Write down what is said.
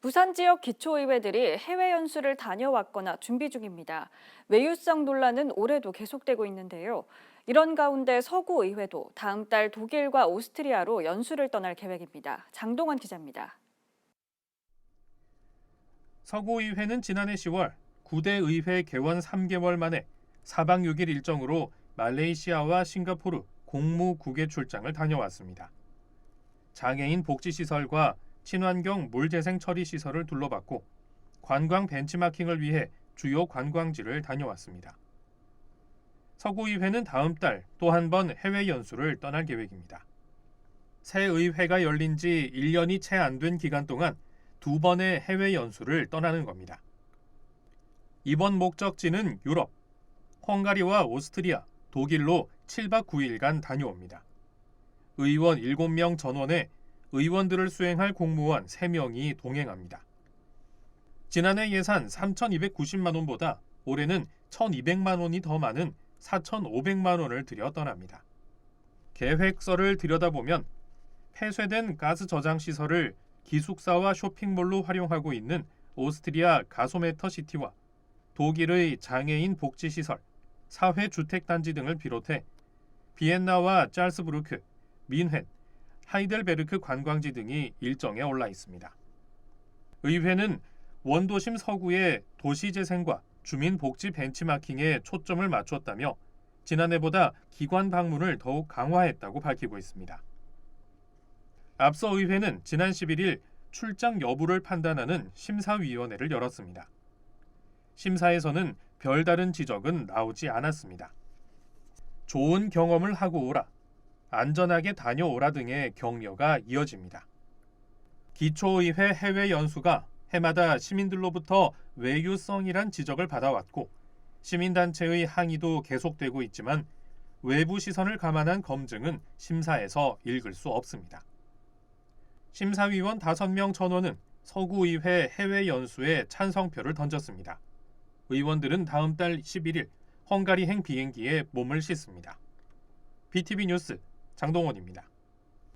부산 지역 기초의회들이 해외 연수를 다녀왔거나 준비 중입니다. 외유성 논란은 올해도 계속되고 있는데요. 이런 가운데 서구 의회도 다음 달 독일과 오스트리아로 연수를 떠날 계획입니다. 장동원 기자입니다. 서구의회는 지난해 10월 9대 의회 개원 3개월 만에 4박 6일 일정으로 말레이시아와 싱가포르 공무국외 출장을 다녀왔습니다. 장애인 복지시설과 친환경 물재생 처리 시설을 둘러봤고 관광 벤치마킹을 위해 주요 관광지를 다녀왔습니다. 서구의회는 다음 달 또 한 번 해외 연수를 떠날 계획입니다. 새 의회가 열린 지 1년이 채 안 된 기간 동안 두 번의 해외 연수를 떠나는 겁니다. 이번 목적지는 유럽, 헝가리와 오스트리아, 독일로 7박 9일간 다녀옵니다. 의원 7명 전원에 의원들을 수행할 공무원 3명이 동행합니다. 지난해 예산 3,290만 원보다 올해는 1,200만 원이 더 많은 4,500만 원을 들여 떠납니다. 계획서를 들여다보면 폐쇄된 가스 저장 시설을 기숙사와 쇼핑몰로 활용하고 있는 오스트리아 가소메터 시티와 독일의 장애인 복지 시설, 사회 주택 단지 등을 비롯해 비엔나와 짤스부르크, 민헨, 하이델베르크 관광지 등이 일정에 올라 있습니다. 의회는 원도심 서구의 도시 재생과 주민 복지 벤치마킹에 초점을 맞췄다며 지난해보다 기관 방문을 더욱 강화했다고 밝히고 있습니다. 앞서 의회는 지난 11일 출장 여부를 판단하는 심사위원회를 열었습니다. 심사에서는 별다른 지적은 나오지 않았습니다. 좋은 경험을 하고 오라, 안전하게 다녀오라 등의 격려가 이어집니다. 기초의회 해외 연수가 해마다 시민들로부터 외유성이란 지적을 받아왔고 시민단체의 항의도 계속되고 있지만 외부 시선을 감안한 검증은 심사에서 읽을 수 없습니다. 심사위원 5명 전원은 서구의회 해외 연수에 찬성표를 던졌습니다. 의원들은 다음 달 11일 헝가리행 비행기에 몸을 싣습니다. BTV 뉴스 장동원입니다.